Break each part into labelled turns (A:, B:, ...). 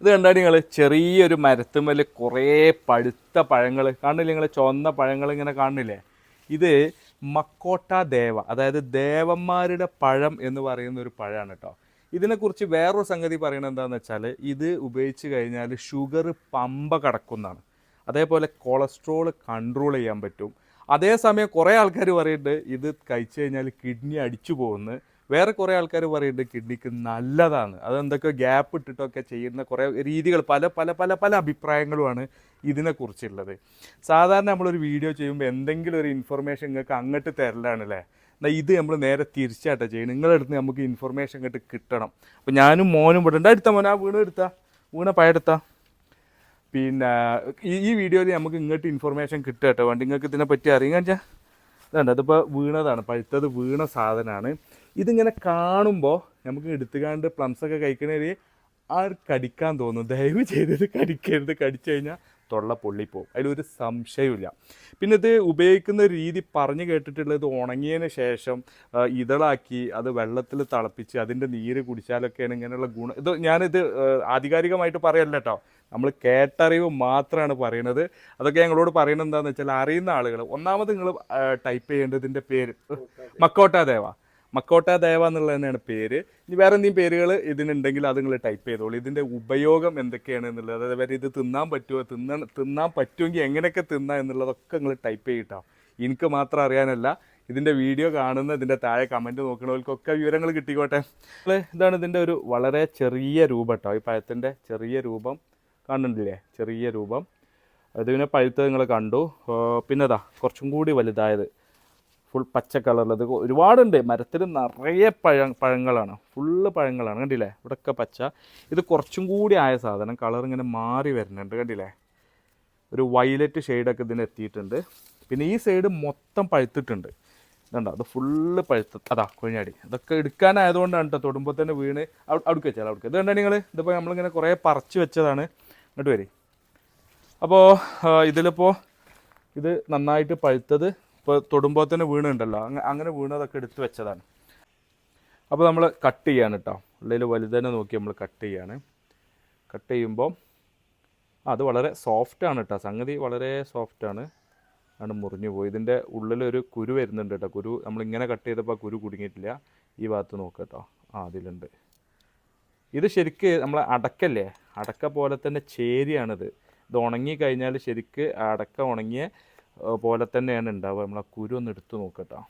A: ഇത് കണ്ടാൽ നിങ്ങൾ ചെറിയൊരു മരത്തുമ്മൽ കുറേ പഴുത്ത പഴങ്ങൾ കാണില്ലേ നിങ്ങൾ ചുവന്ന പഴങ്ങൾ ഇങ്ങനെ കാണില്ലേ ഇത് മക്കോട്ട ദേവ അതായത് ദേവന്മാരുടെ പഴം എന്ന് പറയുന്ന ഒരു പഴമാണ് കേട്ടോ ഇതിനെക്കുറിച്ച് വേറൊരു സംഗതി പറയുന്നത് എന്താണെന്ന് വെച്ചാൽ ഇത് ഉപയോഗിച്ച് കഴിഞ്ഞാൽ ഷുഗർ പമ്പ കടക്കുന്നതാണ്. അതേപോലെ കൊളസ്ട്രോൾ കൺട്രോൾ ചെയ്യാൻ പറ്റും. അതേസമയം കുറേ ആൾക്കാർ പറയുന്നുണ്ട് ഇത് കഴിച്ചു കഴിഞ്ഞാൽ കിഡ്നി അടിച്ചു പോകുന്നു. വേറെ കുറേ ആൾക്കാർ പറയുന്നുണ്ട് കിഡ്നിക്ക് നല്ലതാണ്. അതെന്തൊക്കെ ഗ്യാപ്പ് ഇട്ടിട്ടൊക്കെ ചെയ്യുന്ന കുറേ രീതികൾ പല പല പല പല അഭിപ്രായങ്ങളുമാണ് ഇതിനെക്കുറിച്ചുള്ളത്. സാധാരണ നമ്മളൊരു വീഡിയോ ചെയ്യുമ്പോൾ എന്തെങ്കിലും ഒരു ഇൻഫർമേഷൻ നിങ്ങൾക്ക് അങ്ങോട്ട് തരലാണ് അല്ലേ എന്നാൽ ഇത് നമ്മൾ നേരെ തിരിച്ചാട്ടാ ചെയ്യണം നിങ്ങളുടെ അടുത്ത് നമുക്ക് ഇൻഫർമേഷൻ ഇങ്ങോട്ട് കിട്ടണം. അപ്പോൾ ഞാനും മോനും ഇവിടെ ഉണ്ട്. അടുത്ത മോനാ വീണ് എടുത്താ. വീണ പയെടുത്താ. പിന്നെ ഈ ഈ വീഡിയോയിൽ നമുക്ക് ഇങ്ങോട്ട് ഇൻഫർമേഷൻ കിട്ടുക കേട്ടോ വേണ്ടി നിങ്ങൾക്ക് ഇതിനെ പറ്റി അറിയാൻ വെച്ചാൽ ഇതുണ്ട് അതിപ്പോൾ വീണതാണ്. പഴുത്തത് വീണ സാധനമാണ്. ഇതിങ്ങനെ കാണുമ്പോൾ നമുക്ക് എടുത്തുകാണ്ട് പ്ലംസ് ഒക്കെ കഴിക്കണേര് ആ കടിക്കാൻ തോന്നും. ദയവ് ചെയ്തത് കടിക്കരുത്. കടിച്ചു കഴിഞ്ഞാൽ തൊള്ള പൊള്ളിപ്പോവും. അതിലൊരു സംശയമില്ല പിന്നെ ഇത് ഉപയോഗിക്കുന്ന രീതി പറഞ്ഞു കേട്ടിട്ടുള്ളത് ഉണങ്ങിയതിന് ശേഷം ഇതളാക്കി അത് വെള്ളത്തിൽ തിളപ്പിച്ച് അതിന്റെ നീര് കുടിച്ചാലൊക്കെയാണ് ഇങ്ങനെയുള്ള ഗുണം ഇത് ഞാനിത് ആധികാരികമായിട്ട് പറയല്ല കേട്ടോ നമ്മൾ കേട്ടറിവ് മാത്രമാണ് പറയുന്നത് അതൊക്കെ ഞങ്ങളോട് പറയുന്നത് എന്താണെന്ന് വെച്ചാൽ അറിയുന്ന ആളുകൾ ഒന്നാമത് നിങ്ങൾ ടൈപ്പ് ചെയ്യേണ്ടതിന്റെ പേര്. മക്കോട്ട ദേവ. മക്കോട്ട ദേവ എന്നുള്ളത് തന്നെയാണ് പേര്. ഇനി വേറെ എന്തെങ്കിലും പേരുകൾ ഇതിനുണ്ടെങ്കിൽ അത് നിങ്ങൾ ടൈപ്പ് ചെയ്തോളൂ. ഇതിന്റെ ഉപയോഗം എന്തൊക്കെയാണ് എന്നുള്ളത്. അതേപോലെ ഇത് തിന്നാൻ പറ്റുമോ തിന്നാൻ തിന്നാൻ പറ്റുമെങ്കിൽ എങ്ങനെയൊക്കെ തിന്നാം എന്നുള്ളതൊക്കെ നിങ്ങൾ ടൈപ്പ് ചെയ്തിട്ടാ എനിക്ക് മാത്രം അറിയാനല്ല. ഇതിന്റെ വീഡിയോ കാണുന്ന ഇതിന്റെ താഴെ കമന്റ് നോക്കണവർക്കൊക്കെ വിവരങ്ങൾ കിട്ടിക്കോട്ടെ. ഇതാണ് ഇതിന്റെ ഒരു വളരെ ചെറിയ രൂപം കേട്ടോ ഈ പഴത്തിന്റെ ചെറിയ രൂപം കാണുന്നില്ലേ? ചെറിയ രൂപം. അത് പിന്നെ പഴുത്തത് നിങ്ങൾ കണ്ടു. പിന്നെ അതാ കുറച്ചും കൂടി വലുതായത്. ഫുൾ പച്ച കളറിലത് ഒരുപാടുണ്ട്. മരത്തിൽ നിറയെ പഴ പഴങ്ങളാണ്. ഫുള്ള് പഴങ്ങളാണ്. കണ്ടില്ലേ? ഇവിടെയൊക്കെ പച്ച. ഇത് കുറച്ചും കൂടി ആയ സാധനം. കളർ ഇങ്ങനെ മാറി വരുന്നുണ്ട്. കണ്ടില്ലേ? ഒരു വയലറ്റ് ഷെയ്ഡൊക്കെ ഇതിന് എത്തിയിട്ടുണ്ട്. പിന്നെ ഈ സൈഡ് മൊത്തം പഴുത്തിട്ടുണ്ട്. ഇതുണ്ടോ? അത് ഫുള്ള് പഴുത്ത. അതാ കുഴിഞ്ഞാടി. അതൊക്കെ എടുക്കാനായതുകൊണ്ടാണ് കേട്ടോ തൊടുമ്പോൾ തന്നെ വീണ്. അവിടെ അവിടേക്ക് വെച്ചാൽ അവിടേക്ക്. ഇത് കണ്ടാ നിങ്ങൾ ഇതിപ്പോൾ നമ്മളിങ്ങനെ കുറേ പറിച്ച് വെച്ചതാണ്. ഇങ്ങോട്ട് വരി. അപ്പോൾ ഇതിലിപ്പോൾ ഇത് നന്നായിട്ട് പഴുത്തത് ഇപ്പോൾ തൊടുമ്പോൾ തന്നെ വീണുണ്ടല്ലോ. അങ്ങ അങ്ങനെ വീണതൊക്കെ എടുത്ത് വെച്ചതാണ്. അപ്പോൾ നമ്മൾ കട്ട് ചെയ്യാണ് കേട്ടോ ഉള്ളിൽ വലുതന്നെ നോക്കി നമ്മൾ കട്ട് ചെയ്യാണ്. കട്ട് ചെയ്യുമ്പോൾ അത് വളരെ സോഫ്റ്റാണ് കേട്ടോ സംഗതി വളരെ സോഫ്റ്റാണ് ആണ്. മുറിഞ്ഞു പോയി. ഇതിന്റെ ഉള്ളിലൊരു കുരു വരുന്നുണ്ട് കേട്ടോ കുരു നമ്മളിങ്ങനെ കട്ട് ചെയ്തപ്പോൾ കുരു കുടുങ്ങിയിട്ടില്ല. ഈ ഭാഗത്ത് നോക്കുക കേട്ടോ ആ അതിലുണ്ട്. ഇത് ശരിക്ക് നമ്മൾ അടക്കല്ലേ? അടക്ക പോലെ തന്നെ ചേരിയാണിത്. ഇത് ഉണങ്ങി കഴിഞ്ഞാൽ ശരിക്ക് അടക്ക ഉണങ്ങിയ പോലെ തന്നെയാണ് ഉണ്ടാവുക. നമ്മൾ ആ കുരു ഒന്ന് എടുത്തു നോക്കട്ടോ.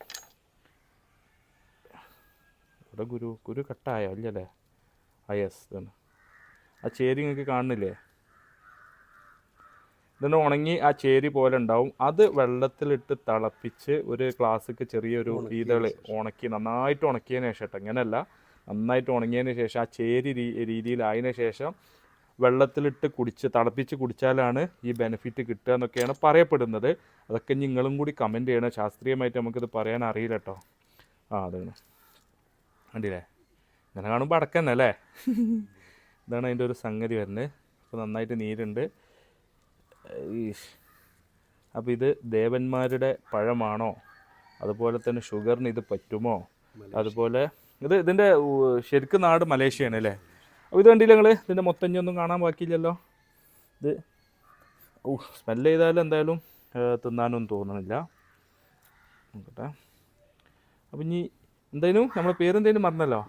A: ഇവിടെ കുരു കുരു കട്ടായോ? ഇല്ലല്ലേ? ആ യെസ് ഇതാണ്. ആ ചേരി നിങ്ങൾക്ക് കാണുന്നില്ലേ? ഇതിന് ഉണങ്ങി ആ ചേരി പോലെ ഉണ്ടാവും. അത് വെള്ളത്തിലിട്ട് തിളപ്പിച്ച് ഒരു ക്ലാസ്സിക്ക് ചെറിയൊരു ഇതൾ ഉണക്കി നന്നായിട്ട് ഉണക്കിയതിന് ശേഷം കേട്ടോ. ഇങ്ങനെയല്ല നന്നായിട്ട് ഉണങ്ങിയതിന് ശേഷം ആ ചേരി രീതിയിലായതിനു ശേഷം വെള്ളത്തിലിട്ട് കുടിച്ച് തിളപ്പിച്ച് കുടിച്ചാലാണ് ഈ ബെനിഫിറ്റ് കിട്ടുക എന്നൊക്കെയാണ് പറയപ്പെടുന്നത്. അതൊക്കെ നിങ്ങളും കൂടി കമന്റ് ചെയ്യണം. ശാസ്ത്രീയമായിട്ട് നമുക്കിത് പറയാൻ അറിയില്ല കേട്ടോ ആ അതാണ്. കണ്ടില്ലേ? ഇങ്ങനെ കാണുമ്പോൾ അടക്കന്നെ അല്ലേ? ഇതാണ് അതിന്റെ ഒരു സംഗതി വരുന്നത്. അപ്പോൾ നന്നായിട്ട് നീരുണ്ട്. അപ്പോൾ ഇത് ദേവന്മാരുടെ പഴമാണോ? അതുപോലെ തന്നെ ഷുഗറിന് ഇത് പറ്റുമോ? അതുപോലെ ഇത് ഇതിന്റെ ശരിക്കും നാട് മലേഷ്യയാണ് അല്ലേ? അപ്പോൾ ഇത് കണ്ടില്ല നിങ്ങൾ ഇതിന്റെ മൊത്തം ഇനി ഒന്നും കാണാൻ ബാക്കിയില്ലല്ലോ. ഇത് ഓ സ്മെല്ല് ചെയ്താലും എന്തായാലും തിന്നാനും തോന്നണില്ല. നോക്കട്ടെ. അപ്പം ഇനി എന്തായാലും നമ്മളെ പേരെന്തേലും മറന്നല്ലോ?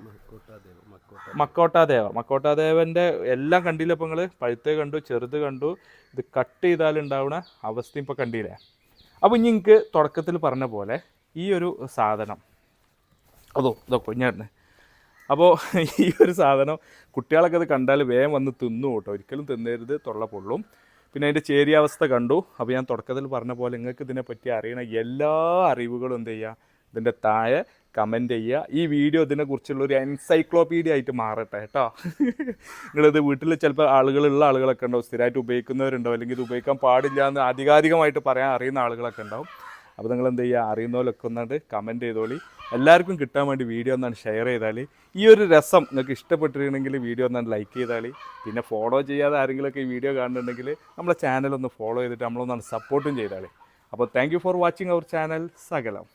A: മക്കോട്ടാദേവ മക്കോട്ടാദേവന്റെ എല്ലാം കണ്ടില്ല ഇപ്പം നിങ്ങൾ പഴുത്തേ കണ്ടു ചെറുത് കണ്ടു. ഇത് കട്ട് ചെയ്താലുണ്ടാവുന്ന അവസ്ഥ ഇപ്പോൾ കണ്ടില്ലേ? അപ്പോൾ ഇനി തുടക്കത്തിൽ പറഞ്ഞ പോലെ ഈ ഒരു സാധനം. അതോ ഇതൊക്കെ കൊഞ്ഞായിരുന്നു അപ്പോൾ ഈ ഒരു സാധനം കുട്ടികളൊക്കെ അത് കണ്ടാൽ വേഗം വന്ന് തിന്നു കേട്ടോ. ഒരിക്കലും തിന്നരുത് തൊള്ള പൊള്ളും. പിന്നെ അതിന്റെ ചേരിയാവസ്ഥ കണ്ടു. അപ്പോൾ ഞാൻ തുടക്കത്തിൽ പറഞ്ഞ പോലെ നിങ്ങൾക്ക് ഇതിനെപ്പറ്റി അറിയണ എല്ലാ അറിവുകളും എന്ത് ചെയ്യുക ഇതിന്റെ താഴെ കമന്റ് ചെയ്യുക ഈ വീഡിയോ ഇതിനെക്കുറിച്ചുള്ള ഒരു എൻസൈക്ലോപീഡിയ ആയിട്ട് മാറട്ടെ കേട്ടോ. നിങ്ങളിത് വീട്ടിൽ ചിലപ്പോൾ ആളുകളുള്ള ആളുകളൊക്കെ ഉണ്ടാവും. സ്ഥിരമായിട്ട് ഉപയോഗിക്കുന്നവരുണ്ടാവും. അല്ലെങ്കിൽ ഇത് ഉപയോഗിക്കാൻ പാടില്ല എന്ന് ആധികാരികമായിട്ട് പറയാൻ അറിയുന്ന ആളുകളൊക്കെ ഉണ്ടാവും. അപ്പോൾ നിങ്ങൾ എന്ത് ചെയ്യുക? അറിയുന്നവരൊക്കെ ഒന്നാണ്ട് കമന്റ് ചെയ്തോളി. എല്ലാവർക്കും കിട്ടാൻ വേണ്ടി വീഡിയോ ഒന്നാണ് ഷെയർ ചെയ്താൽ ഈ ഒരു രസം നിങ്ങൾക്ക് ഇഷ്ടപ്പെട്ടിട്ടുണ്ടെങ്കിൽ വീഡിയോ ഒന്നാണ് ലൈക്ക് ചെയ്താൽ പിന്നെ ഫോളോ ചെയ്യാതെ ആരെങ്കിലുമൊക്കെ ഈ വീഡിയോ കാണുന്നുണ്ടെങ്കിൽ നമ്മളെ ചാനൽ ഒന്ന് ഫോളോ ചെയ്തിട്ട് നമ്മളൊന്നാണ് സപ്പോർട്ടും ചെയ്താൽ അപ്പോൾ താങ്ക് ഫോർ വാച്ചിങ് അവർ ചാനൽ സകലം.